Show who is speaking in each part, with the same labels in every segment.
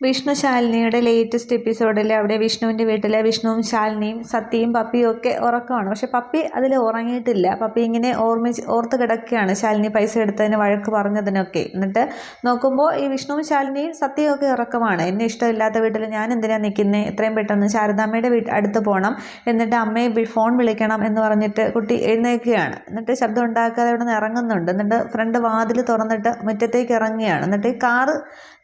Speaker 1: Vishnu ശാലിനിയുടെ latest എപ്പിസോഡിൽ അവിടെ വിഷ്ണുവിന്റെ വീട്ടിൽ വിഷ്ണുവും ശാലിനിയും സത്യയും പപ്പിയും ഒക്കെ ഉറക്കമാണ്. പക്ഷെ പപ്പി അതിൽ ഉറങ്ങിയിട്ടില്ല. പപ്പി ഇങ്ങനെ ഓർമ്മിച്ച് ഓർത്ത് കിടക്കുകയാണ് ശാലിനി പൈസ എടുത്തതിന് വഴക്ക് പറഞ്ഞതിനൊക്കെ. എന്നിട്ട് നോക്കുമ്പോൾ ഈ വിഷ്ണുവും ശാലിനിയും സത്യവും ഒക്കെ ഉറക്കമാണ്. എന്നെ ഇഷ്ടമില്ലാത്ത വീട്ടിൽ ഞാൻ എന്തിനാണ് നിൽക്കുന്നത് എത്രയും പെട്ടെന്ന് ശാരദാമ്മയുടെ വീട്ട് അടുത്ത് പോകണം. എന്നിട്ട് അമ്മയെ ഫോൺ വിളിക്കണം എന്ന് പറഞ്ഞിട്ട് കുട്ടി എഴുന്നേൽക്കുകയാണ്. എന്നിട്ട് ശബ്ദം ഉണ്ടാക്കാതെ അവിടെ നിന്ന് ഇറങ്ങുന്നുണ്ട്. എന്നിട്ട് ഫ്രണ്ട് വാതിൽ തുറന്നിട്ട് മുറ്റത്തേക്ക് ഇറങ്ങുകയാണ്. എന്നിട്ട് ഈ കാറ്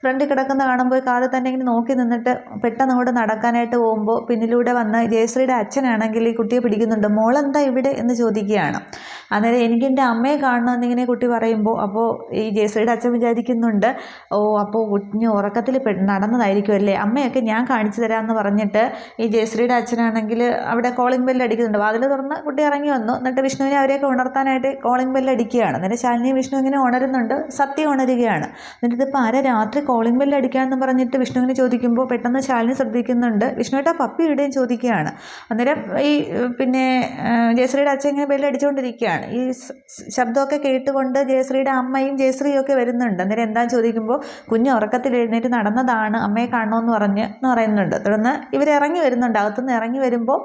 Speaker 1: ഫ്രണ്ടിൽ കിടക്കുന്ന കാണുമ്പോൾ കാറിൽ തന്നെ ഇങ്ങനെ നോക്കി നിന്നിട്ട് പെട്ടെന്ന് അങ്ങോട്ട് നടക്കാനായിട്ട് പോകുമ്പോൾ പിന്നിലൂടെ വന്ന ജയശ്രീയുടെ അച്ഛനാണെങ്കിൽ ഈ കുട്ടിയെ പിടിക്കുന്നുണ്ട്. മോളെന്താ ഇവിടെ എന്ന് ചോദിക്കുകയാണ്. അന്നേരം എനിക്ക് എന്റെ അമ്മയെ കാണണമെന്നിങ്ങനെ കുട്ടി പറയുമ്പോൾ അപ്പോൾ ഈ ജയശ്രീയുടെ അച്ഛൻ വിചാരിക്കുന്നുണ്ട് ഓ അപ്പോൾ കുഞ്ഞ് ഉറക്കത്തിൽ നടന്നതായിരിക്കും അല്ലേ? അമ്മയൊക്കെ ഞാൻ കാണിച്ചു തരാമെന്ന് പറഞ്ഞിട്ട് ഈ ജയശ്രീയുടെ അച്ഛനാണെങ്കിൽ അവിടെ കോളിംഗ് ബെല്ല് അടിക്കുന്നുണ്ട്. വാതിൽ തുറന്ന് കുട്ടി ഇറങ്ങി വന്നു. എന്നിട്ട് വിഷ്ണുവിനെ അവരെയൊക്കെ ഉണർത്താനായിട്ട് കോളിംഗ് ബെല്ല് അടിക്കുകയാണ്. എന്നിട്ട് ശാലിനി വിഷ്ണു ഇങ്ങനെ ഉണരുന്നുണ്ട്. സത്യം ഉണരുകയാണ്. എന്നിട്ട് ഇതിപ്പോൾ ആരെ രാത്രി കോളിംഗ് ബെല്ല് അടിക്കാമെന്ന് പറഞ്ഞിട്ട് വിഷ്ണുവിനെ ചോദിക്കുമ്പോൾ പെട്ടെന്ന് ശാലിനി ശ്രദ്ധിക്കുന്നുണ്ട്. വിഷ്ണുവേട്ടാ പപ്പി ഇവിടെയും ചോദിക്കുകയാണ്. അന്നേരം ഈ പിന്നെ ജയശ്രീയുടെ അച്ഛൻ ഇങ്ങനെ ബെല്ലടിച്ചുകൊണ്ടിരിക്കുകയാണ് ഈ ശബ്ദമൊക്കെ കേട്ടുകൊണ്ട് ജയശ്രീയുടെ അമ്മയും ജയശ്രീയും ഒക്കെ വരുന്നുണ്ട്. അന്നേരം എന്താണെന്ന് ചോദിക്കുമ്പോൾ കുഞ്ഞ് ഉറക്കത്തിൽ എഴുന്നേറ്റ് നടന്നതാണ്. അമ്മയെ കാണണമെന്ന് പറഞ്ഞ് എന്ന് പറയുന്നുണ്ട്. തുടർന്ന് ഇവർ ഇറങ്ങി വരുന്നുണ്ട്. അകത്തുനിന്ന് ഇറങ്ങി വരുമ്പോൾ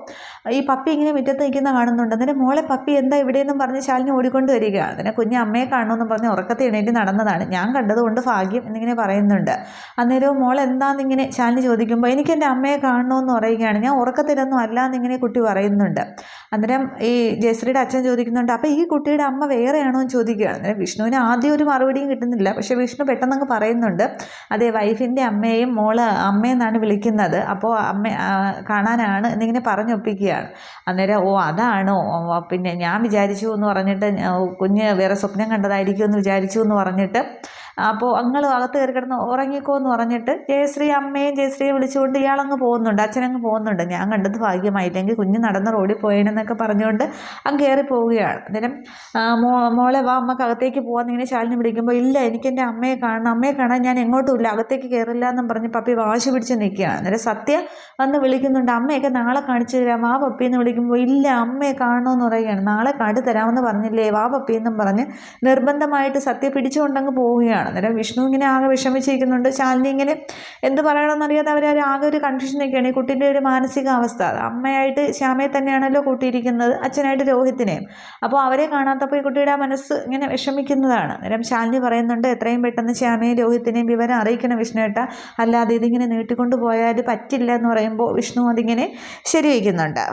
Speaker 1: ഈ പപ്പി ഇങ്ങനെ മുറ്റത്ത് നിൽക്കുന്ന കാണുന്നുണ്ട്. അന്നേരം മോളെ പപ്പി എന്താ ഇവിടെയെന്നും പറഞ്ഞ് ശാലിനി ഓടിക്കൊണ്ട് വരിക. അതിനെ കുഞ്ഞ് അമ്മയെ കാണണമെന്ന് പറഞ്ഞ് ഉറക്കത്തിൽ എഴുന്നേറ്റ് നടന്നതാണ്. ഞാൻ കണ്ടതുകൊണ്ട് ഭാഗ്യം എന്നിങ്ങനെ പറയുന്നുണ്ട്. അന്നേരവും മോൾ എന്താണെന്നിങ്ങനെ ശാലിനി ചോദിക്കുമ്പോൾ എനിക്ക് എന്റെ അമ്മയെ കാണണമെന്ന് പറയുകയാണ്. ഞാൻ ഉറക്കത്തിലൊന്നും അല്ല എന്നിങ്ങനെ കുട്ടി പറയുന്നുണ്ട്. അന്നേരം ഈ ജയശ്രീയുടെ അച്ഛൻ ചോദിക്കുന്നുണ്ട് അപ്പോൾ ഈ കുട്ടിയുടെ അമ്മ വേറെയാണോ? എന്ന് ചോദിക്കുകയാണ്. അന്നേരം വിഷ്ണുവിന് ആദ്യം ഒരു മറുപടിയും കിട്ടുന്നില്ല. പക്ഷേ വിഷ്ണു പെട്ടെന്നങ്ങ് പറയുന്നുണ്ട് അതെ വൈഫിന്റെ അമ്മയെയും മോൾ അമ്മയെന്നാണ് വിളിക്കുന്നത്. അപ്പോൾ അമ്മ കാണാനാണ് എന്നിങ്ങനെ പറഞ്ഞൊപ്പിക്കുകയാണ്. അന്നേരം ഓ അതാണോ? പിന്നെ ഞാൻ വിചാരിച്ചു എന്ന് പറഞ്ഞിട്ട് കുഞ്ഞ് വേറെ സ്വപ്നം കണ്ടതായിരിക്കും എന്ന് വിചാരിച്ചു എന്ന് പറഞ്ഞിട്ട് അപ്പോൾ അങ്ങൾ അകത്ത് കയറി കിടന്ന് ഉറങ്ങിക്കോ എന്ന് പറഞ്ഞിട്ട് ജയശ്രീ അമ്മയും ജയശ്രീയെ വിളിച്ചുകൊണ്ട് ഇയാളങ്ങ് പോകുന്നുണ്ട് അച്ഛനങ്ങ് പോകുന്നുണ്ട്. ഞാൻ കണ്ടത് ഭാഗ്യമായില്ലെങ്കിൽ കുഞ്ഞ് നടന്ന് റോഡിൽ പോയേണെന്നൊക്കെ പറഞ്ഞുകൊണ്ട് അങ്ങ് കയറി പോവുകയാണ്. അന്നേരം മോ മോളെ വാ അമ്മയ്ക്ക് അകത്തേക്ക് പോകാമെന്ന് ഇങ്ങനെ ശാലിനി വിളിക്കുമ്പോൾ ഇല്ല എനിക്ക് എന്റെ അമ്മയെ കാണണം അമ്മയെ കാണാൻ ഞാൻ എങ്ങോട്ടും ഇല്ല അകത്തേക്ക് കയറില്ല എന്നും പറഞ്ഞ് പപ്പി വാശി പിടിച്ച് നിൽക്കുകയാണ്. അന്നേരം സത്യ വന്ന് വിളിക്കുന്നുണ്ട് അമ്മയൊക്കെ നാളെ കാണിച്ചു തരാം വാ പപ്പി എന്ന് വിളിക്കുമ്പോൾ ഇല്ല അമ്മയെ കാണണമെന്ന് പറയുകയാണ്. നാളെ കാട്ടി തരാമെന്ന് പറഞ്ഞില്ലേ വാ പപ്പി എന്നും പറഞ്ഞ് നിർബന്ധമായിട്ട് സത്യ പിടിച്ചുകൊണ്ടങ്ങ് പോവുകയാണ്. അന്നേരം വിഷ്ണു ഇങ്ങനെ ആകെ വിഷമിച്ചിരിക്കുന്നുണ്ട്. ശാലിനി ഇങ്ങനെ എന്ത് പറയണമെന്നറിയാതെ അവർ ആകെ ഒരു കൺഫ്യൂഷനൊക്കെയാണ് ഈ കുട്ടീന്റെ ഒരു മാനസികാവസ്ഥ. അമ്മയായിട്ട് ശ്യാമയെ തന്നെയാണല്ലോ കൂട്ടിയിരിക്കുന്നത് അച്ഛനായിട്ട് രോഹിത്തിനെയും. അപ്പോൾ അവരെ കാണാത്തപ്പോൾ ഈ കുട്ടിയുടെ ആ മനസ്സ് ഇങ്ങനെ വിഷമിക്കുന്നതാണ്. അന്നേരം ശാലിനി പറയുന്നുണ്ട് എത്രയും പെട്ടെന്ന് ശ്യാമയും രോഹിത്തിനെയും വിവരം അറിയിക്കണം വിഷ്ണുവേട്ട. അല്ലാതെ ഇതിങ്ങനെ നീട്ടിക്കൊണ്ട് പോയാൽ പറ്റില്ല എന്ന് പറയുമ്പോൾ വിഷ്ണു അതിങ്ങനെ ശരിവയ്ക്കുന്നുണ്ട്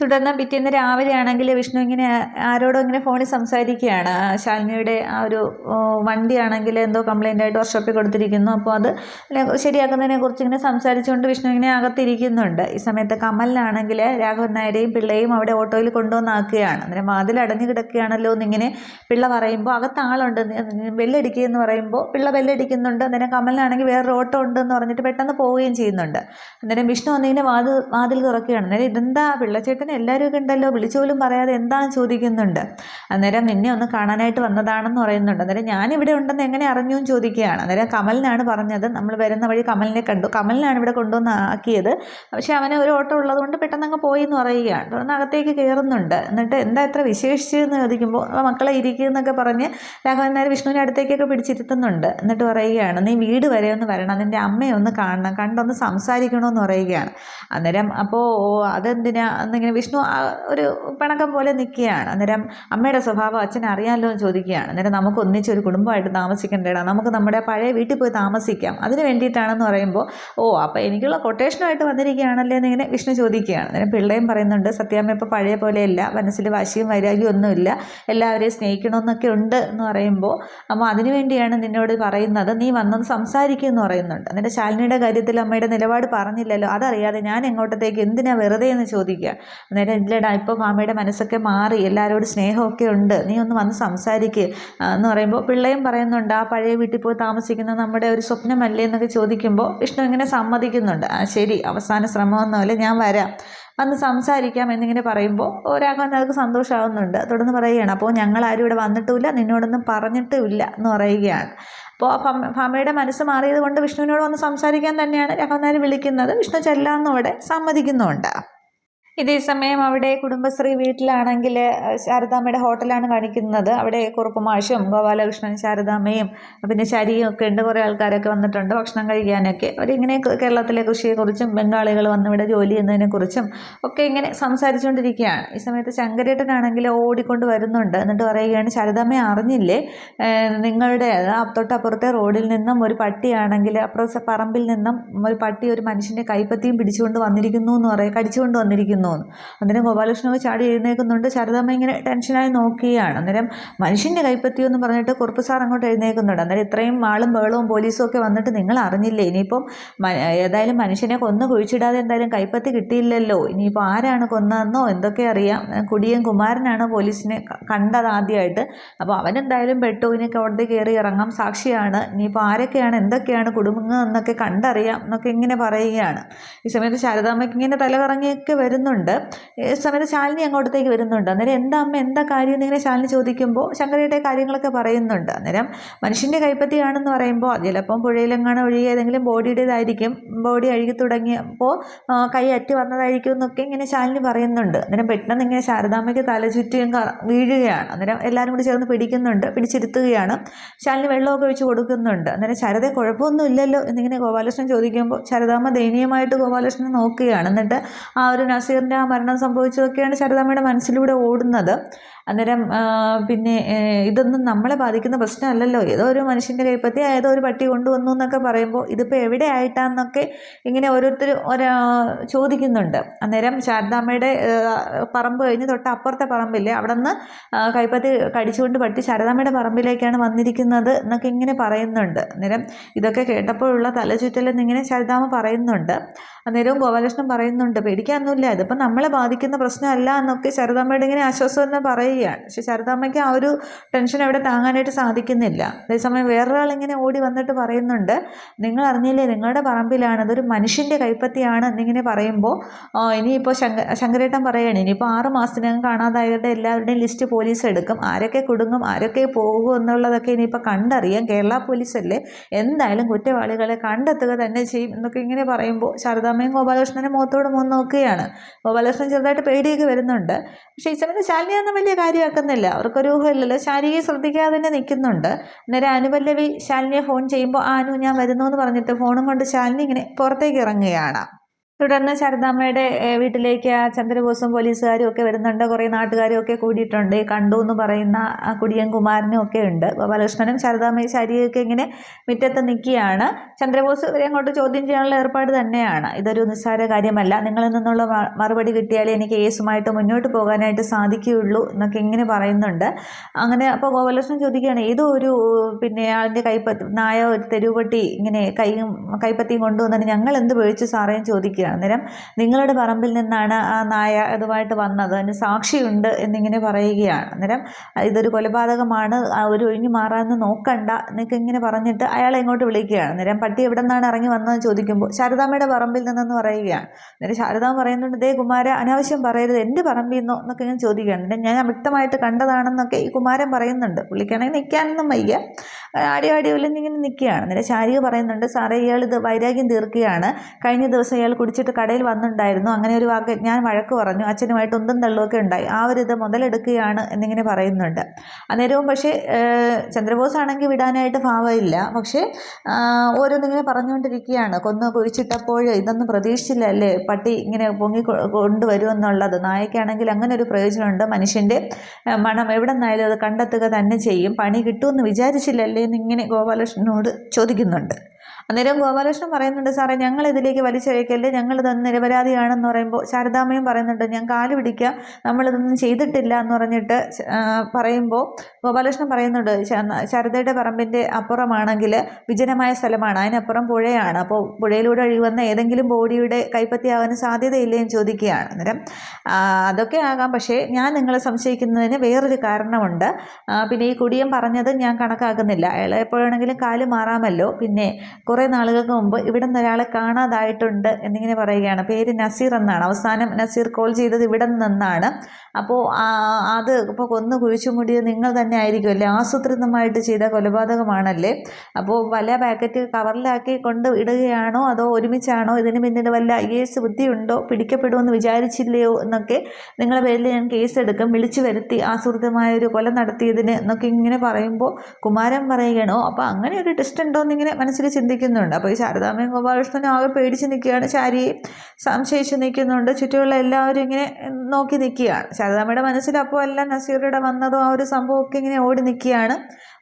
Speaker 1: തുടർന്ന് പിറ്റേന്ന് രാവിലെ ആണെങ്കിൽ വിഷ്ണു ഇങ്ങനെ ആരോടോ ഇങ്ങനെ ഫോണിൽ സംസാരിക്കുകയാണ്. ശാലിനിയുടെ ആ ഒരു വണ്ടി വണ്ടിയാണെങ്കിൽ എന്തോ കംപ്ലൈന്റ് ആയിട്ട് വർക്ക്ഷോപ്പിൽ കൊടുത്തിരിക്കുന്നു. അപ്പോൾ അത് ശരിയാക്കുന്നതിനെ കുറിച്ച് ഇങ്ങനെ സംസാരിച്ചുകൊണ്ട് വിഷ്ണു ഇങ്ങനെ അകത്തിരിക്കുന്നുണ്ട്. ഈ സമയത്ത് കമലിനാണെങ്കിൽ രാഘവൻ നായരെയും പിള്ളയും അവിടെ ഓട്ടോയിൽ കൊണ്ടുവന്നാക്കുകയാണ്. അന്നേരം വാതിൽ അടഞ്ഞു കിടക്കുകയാണല്ലോ എന്നിങ്ങനെ പിള്ള പറയുമ്പോൾ അകത്ത് ആളുണ്ട്. ബെല്ലടിക്കുക എന്ന് പറയുമ്പോൾ പിള്ള ബെല്ലടിക്കുന്നുണ്ട്. അന്നേരം കമലിനാണെങ്കിൽ വേറൊരു ഓട്ടോ ഉണ്ട് എന്ന് പറഞ്ഞിട്ട് പെട്ടെന്ന് പോവുകയും ചെയ്യുന്നുണ്ട്. അന്നേരം വിഷ്ണു വന്നിങ്ങനെ വാതിൽ വാതിൽ തുറക്കുകയാണ്. അന്നേരം ഇതെന്താ പിള്ളച്ചേട്ടൻ ചേട്ടന് എല്ലാവരും ഉണ്ടല്ലോ വിളിച്ചു പോലും പറയാതെ എന്താണ് ചോദിക്കുന്നുണ്ട്. അന്നേരം നിന്നെ ഒന്ന് കാണാനായിട്ട് വന്നതാണെന്ന് പറയുന്നുണ്ട്. അന്നേരം ഞാനിവിടെ ഉണ്ടെന്ന് എങ്ങനെ അറിഞ്ഞു എന്ന് ചോദിക്കുകയാണ്. അന്നേരം കമലിനാണ് പറഞ്ഞത്. നമ്മൾ വരുന്ന വഴി കമലിനെ കണ്ടു. കമലിനാണ് ഇവിടെ കൊണ്ടുവന്ന് ആക്കിയത്. പക്ഷേ അവനെ ഒരു ഓട്ടം ഉള്ളതുകൊണ്ട് പെട്ടെന്ന് അങ്ങ് പോയി എന്ന് പറയുകയാണ്. തുടർന്ന് അകത്തേക്ക് കയറുന്നുണ്ട് എന്നിട്ട് എന്താ എത്ര വിശേഷിച്ചതെന്ന് ചോദിക്കുമ്പോൾ മക്കളെ ഇരിക്കുന്നൊക്കെ പറഞ്ഞ് രാഘവൻ നായർ വിഷ്ണുവിനെ അടുത്തേക്കൊക്കെ പിടിച്ചിരുത്തുന്നുണ്ട്. എന്നിട്ട് പറയുകയാണ് നീ വീട് വരെ ഒന്ന് വരണം. നിന്റെ അമ്മയെ ഒന്ന് കാണണം. കണ്ടൊന്ന് സംസാരിക്കണമെന്ന് പറയുകയാണ്. അന്നേരം അപ്പോൾ അതെന്തിനാ? എന്നിങ്ങനെ വിഷ്ണു ഒരു പിണക്കം പോലെ നിൽക്കുകയാണ്. അന്നേരം അമ്മയുടെ സ്വഭാവം അച്ഛൻ അറിയാമല്ലോ എന്ന് ചോദിക്കുകയാണ്. അന്നേരം നമുക്ക് ഒന്നിച്ചൊരു കുടുംബമായിട്ട് താമസിക്കേണ്ടതാണ് നമുക്ക് നമ്മുടെ പഴയ വീട്ടിൽ പോയി താമസിക്കാം. അതിന് വേണ്ടിയിട്ടാണെന്ന് പറയുമ്പോൾ ഓ അപ്പോൾ എനിക്കുള്ള കൊട്ടേഷനുമായിട്ട് വന്നിരിക്കുകയാണല്ലേ എന്നിങ്ങനെ വിഷ്ണു ചോദിക്കുകയാണ്. അന്നേരം പിള്ളയും പറയുന്നുണ്ട് സത്യാമ്മ ഇപ്പോൾ പഴയ പോലെയല്ല. മനസ്സിൽ വാശിയും വൈരാഗ്യവും ഒന്നുമില്ല എല്ലാവരെയും സ്നേഹിക്കണമെന്നൊക്കെ ഉണ്ട് എന്ന് പറയുമ്പോൾ അപ്പോൾ അതിനു വേണ്ടിയാണ് നിന്നോട് പറയുന്നത്. നീ വന്നൊന്ന് സംസാരിക്കുക എന്ന് പറയുന്നുണ്ട്. എന്നിട്ട് ശാലിനിയുടെ കാര്യത്തിൽ അമ്മയുടെ നിലപാട് പറഞ്ഞില്ലല്ലോ. അതറിയാതെ ഞാൻ എങ്ങോട്ടത്തേക്ക് എന്തിനാ വെറുതെ എന്ന് ചോദിക്കുക. അന്നേരം ഇല്ലടാ ഇപ്പോൾ മാമയുടെ മനസ്സൊക്കെ മാറി എല്ലാവരോടും സ്നേഹമൊക്കെ ഉണ്ട്. നീ ഒന്ന് വന്ന് സംസാരിക്കുക എന്ന് പറയുമ്പോൾ പിള്ളയും പറയുന്നുണ്ട് ആ പഴയ വീട്ടിൽ പോയി താമസിക്കുന്ന നമ്മുടെ ഒരു സ്വപ്നമല്ലേ? എന്നൊക്കെ ചോദിക്കുമ്പോൾ വിഷ്ണു ഇങ്ങനെ സമ്മതിക്കുന്നുണ്ട്. ആ ശരി അവസാന ശ്രമമൊന്നുമല്ല ഞാൻ വരാം. വന്ന് സംസാരിക്കാം എന്നിങ്ങനെ പറയുമ്പോൾ ഒരാൾക്കാൻ അവർക്ക് സന്തോഷമാകുന്നുണ്ട് തുടർന്ന് പറയുകയാണ് അപ്പോൾ ഞങ്ങൾ ആരും ഇവിടെ വന്നിട്ടുമില്ല നിന്നോടൊന്നും പറഞ്ഞിട്ടുമില്ല എന്ന് പറയുകയാണ്. അപ്പോൾ ഫാമയുടെ മനസ്സ് മാറിയത് കൊണ്ട് വിഷ്ണുവിനോട് വന്ന് സംസാരിക്കാൻ തന്നെയാണ് രഘുനാഥൻ വിളിക്കുന്നത്. വിഷ്ണു ചെല്ലാമെന്നോടെ സമ്മതിക്കുന്നുണ്ട്. ഇതേ സമയം അവിടെ കുടുംബശ്രീ വീട്ടിലാണെങ്കിൽ ശാരദാമ്മയുടെ ഹോട്ടലാണ് കാണിക്കുന്നത്. അവിടെ കുറുപ്പുമാഷും ഗോപാലകൃഷ്ണൻ ശാരദാമ്മയും പിന്നെ ശരിയും ഒക്കെ ഉണ്ട്. കുറേ ആൾക്കാരൊക്കെ വന്നിട്ടുണ്ട് ഭക്ഷണം കഴിക്കാനൊക്കെ. അവരിങ്ങനെ കേരളത്തിലെ കൃഷിയെക്കുറിച്ചും ബംഗാളികൾ വന്ന് ഇവിടെ ജോലി ചെയ്യുന്നതിനെക്കുറിച്ചും ഒക്കെ ഇങ്ങനെ സംസാരിച്ചുകൊണ്ടിരിക്കുകയാണ്. ഈ സമയത്ത് ശങ്കരേട്ടനാണെങ്കിൽ ഓടിക്കൊണ്ട് വരുന്നുണ്ട്. എന്നിട്ട് പറയുകയാണ് ശാരദാമ്മയെ അറിഞ്ഞില്ലേ? നിങ്ങളുടെ തൊട്ടപ്പുറത്തെ റോഡിൽ നിന്നും ഒരു പട്ടിയാണെങ്കിൽ അപ്പുറത്തെ പറമ്പിൽ നിന്നും ഒരു പട്ടി ഒരു മനുഷ്യന്റെ കൈപ്പത്തിയും പിടിച്ചുകൊണ്ട് വന്നിരിക്കുന്നു എന്ന് പറയും കടിച്ചുകൊണ്ട് വന്നിരിക്കുന്നു. എന്ന് അന്നേരം ഗോപാലകൃഷ്ണൻ ചാടി എഴുന്നേൽക്കുന്നുണ്ട്. ശാരദാമ്മ ഇങ്ങനെ ടെൻഷനായി നോക്കുകയാണ്. അന്നേരം മനുഷ്യന്റെ കൈപ്പത്തിയോ എന്ന് പറഞ്ഞിട്ട് കുറുപ്പ് സാർ അങ്ങോട്ട് എഴുന്നേൽക്കുന്നുണ്ട്. അന്നേരം ഇത്രയും ആളും ബഹളവും പോലീസും ഒക്കെ വന്നിട്ട് നിങ്ങൾ അറിഞ്ഞില്ലേ? ഇനിയിപ്പം ഏതായാലും മനുഷ്യനെ കൊന്നു കുഴിച്ചിടാതെ എന്തായാലും കൈപ്പത്തി കിട്ടിയില്ലല്ലോ. ഇനിയിപ്പോൾ ആരാണ് കൊന്നതെന്നോ എന്തൊക്കെ അറിയാം. കുടിയൻ കുമാരനാണ് പോലീസിനെ കണ്ടത് ആദ്യമായിട്ട് അപ്പോൾ അവനെന്തായാലും പെട്ടു. ഇനി കോടതി കയറി ഇറങ്ങാം. സാക്ഷിയാണ്. ഇനിയിപ്പോൾ ആരൊക്കെയാണ്? എന്തൊക്കെയാണ് കുടുംബങ്ങൾ എന്നൊക്കെ കണ്ടറിയാം എന്നൊക്കെ ഇങ്ങനെ പറയുകയാണ്. ഈ സമയത്ത് ശാരദാമ്മയ്ക്ക് ഇങ്ങനെ തലകറങ്ങിയൊക്കെ വരുന്നുണ്ട്. ഈ സമയത്ത് ശാലിനി അങ്ങോട്ടത്തേക്ക് വരുന്നുണ്ട്. അന്നേരം എന്താ അമ്മ എന്താ കാര്യം എന്നിങ്ങനെ ശാലിനി ചോദിക്കുമ്പോൾ ശങ്കരയുടെ കാര്യങ്ങളൊക്കെ പറയുന്നുണ്ട്. അന്നേരം മനുഷ്യന്റെ കൈപ്പത്തിയാണെന്ന് പറയുമ്പോൾ ചിലപ്പം പുഴയിലെങ്ങാണ് ഒഴുകിയ ഏതെങ്കിലും ബോഡിയുടേതായിരിക്കും. ബോഡി അഴുകി തുടങ്ങിയപ്പോൾ കൈ അറ്റ് വന്നതായിരിക്കും എന്നൊക്കെ ഇങ്ങനെ ശാലിനി പറയുന്നുണ്ട്. അന്നേരം പെട്ടെന്ന് ഇങ്ങനെ ശാരദാമ്മയ്ക്ക് തല ചുറ്റിയും വീഴുകയാണ്. അന്നേരം എല്ലാവരും കൂടി ചേർന്ന് പിടിക്കുന്നുണ്ട്. പിടിച്ചിരുത്തുകയാണ്. ശാലിനി വെള്ളമൊക്കെ ഒഴിച്ച് കൊടുക്കുന്നുണ്ട്. അന്നേരം ശാരദ കുഴപ്പമൊന്നും ഇല്ലല്ലോ എന്നിങ്ങനെ ഗോപാലകൃഷ്ണൻ ചോദിക്കുമ്പോൾ ശാരദാമ്മ ദയനീയമായിട്ട് ഗോപാലകൃഷ്ണനെ നോക്കുകയാണ്. എന്നിട്ട് ആ ഒരു നസീറിന്റെ ആ മരണം സംഭവിച്ചതൊക്കെയാണ് ശാരദാമ്മയുടെ മനസ്സിലൂടെ ഓടുന്നത്. അന്നേരം പിന്നെ ഇതൊന്നും നമ്മളെ ബാധിക്കുന്ന പ്രശ്നമല്ലല്ലോ. ഏതോ ഒരു മനുഷ്യന്റെ കൈപ്പത്തി ഏതോ ഒരു പട്ടി കൊണ്ടുവന്നു എന്നൊക്കെ പറയുമ്പോൾ ഇതിപ്പോൾ എവിടെ ആയിട്ടാന്നൊക്കെ ഇങ്ങനെ ഓരോരുത്തർ ഒരാ ചോദിക്കുന്നുണ്ട്. അന്നേരം ശാരദാമ്മയുടെ പറമ്പ് കഴിഞ്ഞ് തൊട്ട് അപ്പുറത്തെ പറമ്പില്ലേ അവിടെ നിന്ന് കൈപ്പത്തി കടിച്ചുകൊണ്ട് പട്ടി ശാരദാമ്മയുടെ പറമ്പിലേക്കാണ് വന്നിരിക്കുന്നത് എന്നൊക്കെ ഇങ്ങനെ പറയുന്നുണ്ട്. അന്നേരം ഇതൊക്കെ കേട്ടപ്പോഴുള്ള തലചുറ്റലെന്ന് ഇങ്ങനെ ശാരദാമ്മ പറയുന്നുണ്ട്. അന്നേരവും ഗോപാലകൃഷ്ണൻ പറയുന്നുണ്ട് പേടിക്കാനൊന്നുമില്ല ഇതിപ്പോൾ നമ്മളെ ബാധിക്കുന്ന പ്രശ്നമല്ല എന്നൊക്കെ ശാരദാമ്മയുടെ ഇങ്ങനെ ആശ്വാസം പറയുകയാണ് പക്ഷെ ശാരദാമ്മയ്ക്ക് ആ ഒരു ടെൻഷൻ അവിടെ താങ്ങാനായിട്ട് സാധിക്കുന്നില്ല. അതേസമയം വേറൊരാൾ ഇങ്ങനെ ഓടി വന്നിട്ട് പറയുന്നുണ്ട് നിങ്ങൾ അറിഞ്ഞില്ലേ നിങ്ങളുടെ പറമ്പിലാണ് അതൊരു മനുഷ്യന്റെ കൈപ്പത്തിയാണ് എന്നിങ്ങനെ പറയുമ്പോൾ ഇനിയിപ്പോൾ ശങ്ക ശങ്കരേട്ടൻ പറയുകയാണ് ഇനിയിപ്പോൾ ആറ് മാസത്തിനകം കാണാതായവരുടെ എല്ലാവരുടെയും ലിസ്റ്റ് പോലീസ് എടുക്കും. ആരൊക്കെ കുടുങ്ങും ആരൊക്കെ പോകും എന്നുള്ളതൊക്കെ ഇനിയിപ്പോൾ കണ്ടറിയാം. കേരള പോലീസല്ലേ എന്തായാലും കുറ്റവാളികളെ കണ്ടെത്തുക തന്നെ ചെയ്യും എന്നൊക്കെ ഇങ്ങനെ പറയുമ്പോൾ ശാരദാമ്മയും ഗോപാലകൃഷ്ണനും മുഖത്തോട് മുഖം നോക്കുകയാണ്. ഗോപാലകൃഷ്ണൻ ചെറുതായിട്ട് പേടിയൊക്കെ വരുന്നുണ്ട്. പക്ഷേ ഈ സമയത്ത് ശാലിനിയൊന്നും വലിയ കാര്യമാക്കുന്നില്ല. അവർക്കൊരു ഊഹമില്ലല്ലോ ശാലിനിയെ ശ്രദ്ധിക്കാതെ തന്നെ നിൽക്കുന്നുണ്ട്. അന്നേരം അനുപല്ലവി ശാലിനിയെ ഫോൺ ചെയ്യുമ്പോൾ ആനു ഞാൻ വരുന്നു എന്ന് പറഞ്ഞിട്ട് ഫോണും കൊണ്ട് ശാലിനി ഇങ്ങനെ പുറത്തേക്ക് ഇറങ്ങുകയാണ്. തുടർന്ന് ശാരദാമ്മയുടെ വീട്ടിലേക്ക് ആ ചന്ദ്രബോസും പോലീസുകാരും ഒക്കെ വരുന്നുണ്ട്. കുറേ നാട്ടുകാരും ഒക്കെ കൂടിയിട്ടുണ്ട്. കണ്ടു എന്ന് പറയുന്ന കുടിയൻ കുമാരനും ഒക്കെ ഉണ്ട്. ഗോപാലകൃഷ്ണനും ശാരദാമ്മയും ശാരിയൊക്കെ ഇങ്ങനെ മുറ്റത്ത് നിൽക്കുകയാണ്. ചന്ദ്രബോസ് ഇവരെ അങ്ങോട്ട് ചോദ്യം ചെയ്യാനുള്ള ഏർപ്പാട് തന്നെയാണ്. ഇതൊരു നിസ്സാര കാര്യമല്ല. നിങ്ങളിൽ നിന്നുള്ള മറുപടി കിട്ടിയാൽ എനിക്ക് കേസുമായിട്ട് മുന്നോട്ട് പോകാനായിട്ട് സാധിക്കുകയുള്ളൂ എന്നൊക്കെ ഇങ്ങനെ പറയുന്നുണ്ട്. അങ്ങനെ അപ്പോൾ ഗോപാലകൃഷ്ണൻ ചോദിക്കുകയാണ് ഏതോ ഒരു പിന്നെ ആളിന്റെ കൈപ്പത്തി നായ ഒരു തെരുവട്ടി ഇങ്ങനെ കൈയും കൈപ്പത്തിയും കൊണ്ടുവന്നിട്ട് ഞങ്ങൾ എന്ത് പേഴിച്ചു സാറേയും ചോദിക്കുകയാണ് അന്നേരം നിങ്ങളുടെ പറമ്പിൽ നിന്നാണ് ആ നായ അതുമായിട്ട് വന്നത്. അതിന് സാക്ഷിയുണ്ട് എന്നിങ്ങനെ പറയുകയാണ്. അന്നേരം ഇതൊരു കൊലപാതകമാണ്. ഒരു ഒഴിഞ്ഞു മാറാമെന്ന് നോക്കണ്ട എന്നൊക്കെ ഇങ്ങനെ പറഞ്ഞിട്ട് അയാളെ ഇങ്ങോട്ട് വിളിക്കുകയാണ്. അന്നേരം പട്ടി എവിടെ നിന്നാണ് ഇറങ്ങി വന്നതെന്ന് ചോദിക്കുമ്പോൾ ശാരദാമ്മയുടെ പറമ്പിൽ നിന്നെന്ന് പറയുകയാണ്. അന്നേരം ശാരദാമ്മ പറയുന്നുണ്ട് ദേ കുമാര അനാവശ്യം പറയരുത്. എന്റെ പറമ്പിൽ നിന്നോ? എന്നൊക്കെ ഇങ്ങനെ ചോദിക്കുകയാണ്. ഞാൻ വ്യക്തമായിട്ട് കണ്ടതാണെന്നൊക്കെ ഈ കുമാരൻ പറയുന്നുണ്ട്. പുള്ളിക്കാണെങ്കിൽ നിൽക്കാനൊന്നും വയ്യ. ആടി ആടി ഒലിഞ്ഞിങ്ങനെ നിൽക്കുകയാണ്. അന്നേരം ശാരിക പറയുന്നുണ്ട് സാറേ ഇയാൾ ഇത് വൈരാഗ്യം തീർക്കുകയാണ്. കഴിഞ്ഞ ദിവസം ഇയാൾ കുടിച്ചിട്ട് കടയിൽ വന്നിട്ടുണ്ടായിരുന്നു അങ്ങനെ ഒരു വാക്ക് ഞാൻ വഴക്ക് പറഞ്ഞു. അച്ഛനുമായിട്ട് ഒന്നും തള്ളുമൊക്കെ ഉണ്ടായി. ആ ഒരു ഇത് മുതലെടുക്കുകയാണ് എന്നിങ്ങനെ പറയുന്നുണ്ട്. അന്നേരവും പക്ഷേ ചന്ദ്രബോസാണെങ്കിൽ വിടാനായിട്ട് ഭാവമില്ല. പക്ഷേ ഓരോന്നിങ്ങനെ പറഞ്ഞുകൊണ്ടിരിക്കുകയാണ്. കൊന്ന് കുഴിച്ചിട്ടപ്പോൾ ഇതൊന്നും പ്രതീക്ഷിച്ചില്ല അല്ലേ പട്ടി ഇങ്ങനെ പൊങ്ങി കൊണ്ടുവരുമെന്നുള്ളത്. നായക്കാണെങ്കിൽ അങ്ങനെ ഒരു പ്രയോജനമുണ്ട്. മനുഷ്യന്റെ മണം എവിടെ നിന്നായാലും അത് കണ്ടെത്തുക തന്നെ ചെയ്യും. പണി കിട്ടുമെന്ന് വിചാരിച്ചില്ലല്ലേ എന്നിങ്ങനെ ഗോപാലകൃഷ്ണനോട് ചോദിക്കുന്നുണ്ട്. അന്നേരം ഗോപാലകൃഷ്ണൻ പറയുന്നുണ്ട് സാറേ ഞങ്ങൾ ഇതിലേക്ക് വലിച്ചഴക്കല്ലേ? ഞങ്ങളിതൊന്ന് നിരപരാധിയാണെന്ന് പറയുമ്പോൾ ശാരദാമ്മയും പറയുന്നുണ്ട് ഞാൻ കാൽ പിടിക്കുക നമ്മളിതൊന്നും ചെയ്തിട്ടില്ല എന്ന് പറഞ്ഞിട്ട് പറയുമ്പോൾ ഗോപാലകൃഷ്ണൻ പറയുന്നുണ്ട് ശാരദയുടെ പറമ്പിന്റെ അപ്പുറമാണെങ്കിൽ വിജനമായ സ്ഥലമാണ് അതിനപ്പുറം പുഴയാണ് അപ്പോൾ പുഴയിലൂടെ ഒഴുകി വന്ന ഏതെങ്കിലും ബോഡിയുടെ കൈപ്പത്തിയാവാൻ സാധ്യതയില്ലേ എന്ന് ചോദിക്കുകയാണ്. അന്നേരം അതൊക്കെ ആകാം പക്ഷേ ഞാൻ നിങ്ങളെ സംശയിക്കുന്നതിന് വേറൊരു കാരണമുണ്ട്. പിന്നെ ഈ കുടിയൻ പറഞ്ഞത് ഞാൻ കണക്കാക്കുന്നില്ല. അയാൾ എപ്പോഴാണെങ്കിലും കാൽ മാറാമല്ലോ പിന്നെ കുറേ നാളുകൾക്ക് മുമ്പ് ഇവിടെ നിന്ന് ഒരാളെ കാണാതായിട്ടുണ്ട് എന്നിങ്ങനെ പറയുകയാണ്. പേര് നസീർ എന്നാണ്. അവസാനം നസീർ കോൾ ചെയ്തത് ഇവിടെ നിന്നാണ്. അപ്പോൾ അത് ഇപ്പോൾ കൊന്നു കുഴിച്ചു മുടിയത് നിങ്ങൾ തന്നെ ആയിരിക്കുമല്ലേ? ആസൂത്രിതമായിട്ട് ചെയ്ത കൊലപാതകമാണല്ലേ? അപ്പോൾ വല്ല പാക്കറ്റ് കവറിലാക്കി കൊണ്ട് ഇടുകയാണോ അതോ ഒരുമിച്ചാണോ? ഇതിന് പിന്നിൽ വല്ല ഐ എസ് ബുദ്ധിയുണ്ടോ? പിടിക്കപ്പെടുമെന്ന് വിചാരിച്ചില്ലയോ എന്നൊക്കെ നിങ്ങളുടെ പേരിൽ ഞാൻ കേസ് എടുക്കും. വിളിച്ചു വരുത്തി ആസൂത്രിതമായൊരു കൊല നടത്തിയതിന് എന്നൊക്കെ ഇങ്ങനെ പറയുമ്പോൾ കുമാരൻ പറയുകയാണോ അപ്പോൾ അങ്ങനെ ഒരു ടെസ്റ്റ് ഉണ്ടോ? എന്നിങ്ങനെ മനസ്സിൽ ചിന്തിക്കുന്നുണ്ട് അപ്പോൾ ഈ ശാരദാമ്മയും ഗോപാലകൃഷ്ണനും ആകെ പേടിച്ച് നിൽക്കുകയാണ്. ശാരിയെ സംശയിച്ച് നിൽക്കുന്നുണ്ട്. ചുറ്റുമുള്ള എല്ലാവരും ഇങ്ങനെ നോക്കി നിൽക്കുകയാണ്. ശാരദാമ്മയുടെ മനസ്സിൽ അപ്പോൾ എല്ലാം നസീറുടെ വന്നതും ആ ഒരു സംഭവമൊക്കെ ഇങ്ങനെ ഓടി നിൽക്കുകയാണ്.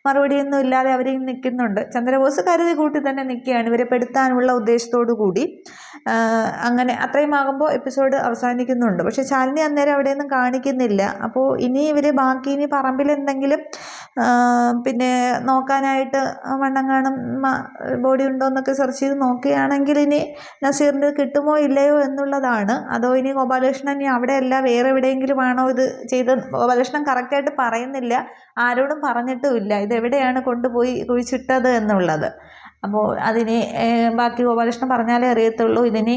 Speaker 1: മറുപടിയൊന്നും ഇല്ലാതെ അവർ നിൽക്കുന്നുണ്ട്. ചന്ദ്രബോസ് കരുതി കൂട്ടി തന്നെ നിൽക്കുകയാണ് ഇവരെ പെടുത്താനുള്ള ഉദ്ദേശത്തോടു കൂടി. അങ്ങനെ അത്രയും ആകുമ്പോൾ എപ്പിസോഡ് അവസാനിക്കുന്നുണ്ട്. പക്ഷേ ശാലിനി അന്നേരം അവിടെയൊന്നും കാണിക്കുന്നില്ല. അപ്പോൾ ഇനി ഇവർ ബാക്കി ഇനി പറമ്പിൽ എന്തെങ്കിലും പിന്നെ നോക്കാനായിട്ട് വണ്ണങ്ങാനും ബോഡി ഉണ്ടോ എന്നൊക്കെ സെർച്ച് ചെയ്ത് നോക്കുകയാണെങ്കിൽ ഇനി നസീറിന്റെ കിട്ടുമോ ഇല്ലയോ എന്നുള്ളതാണ്. അതോ ഇനി ഗോപാലകൃഷ്ണൻ ഇനി അവിടെയല്ല വേറെ എവിടെയെങ്കിലും ആണോ ഇത് ചെയ്ത് ഗോപാലകൃഷ്ണൻ കറക്റ്റായിട്ട് പറയുന്നില്ല. ആരോടും പറഞ്ഞിട്ടുമില്ല ഇത് എവിടെയാണ് കൊണ്ടുപോയി കുഴിച്ചിട്ടത് എന്നുള്ളത്. അപ്പോൾ അതിനി ബാക്കി ഗോപാലകൃഷ്ണൻ പറഞ്ഞാലേ അറിയത്തുള്ളൂ. ഇതിന്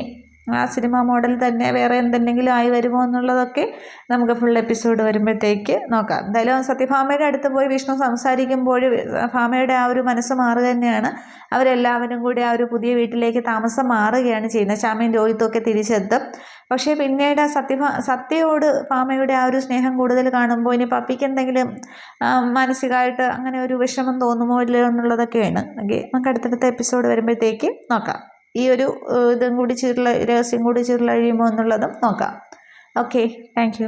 Speaker 1: ആ സിനിമ മോഡൽ തന്നെ വേറെ എന്തെങ്കിലും ആയി വരുമോ എന്നുള്ളതൊക്കെ നമുക്ക് ഫുൾ എപ്പിസോഡ് വരുമ്പോഴത്തേക്ക് നോക്കാം. എന്തായാലും സത്യഭാമയുടെ അടുത്ത് പോയി വിഷ്ണു സംസാരിക്കുമ്പോൾ ഭാമയുടെ ആ ഒരു മനസ്സ് മാറുക തന്നെയാണ്. അവരെല്ലാവരും കൂടി ആ ഒരു പുതിയ വീട്ടിലേക്ക് താമസം മാറുകയാണ് ചെയ്യുന്നത്. ശ്യാമയും രോഹിത്തുമൊക്കെ തിരിച്ചെത്തും. പക്ഷേ പിന്നീട് ആ സത്യഭാ സത്യയോട് ഭാമയുടെ ആ ഒരു സ്നേഹം കൂടുതൽ കാണുമ്പോൾ ഇനി പപ്പിക്ക് എന്തെങ്കിലും മാനസികമായിട്ട് അങ്ങനെ ഒരു വിഷമം തോന്നുമോ ഇല്ലയോ എന്നുള്ളതൊക്കെയാണ്. നമുക്ക് അടുത്തടുത്ത എപ്പിസോഡ് വരുമ്പോഴത്തേക്ക് നോക്കാം. ഈ ഒരു ഇതും കൂടി ചുരുള രഹസ്യം കൂടി ചുരുളഴിയുമോ എന്നുള്ളതും നോക്കാം. Okay thank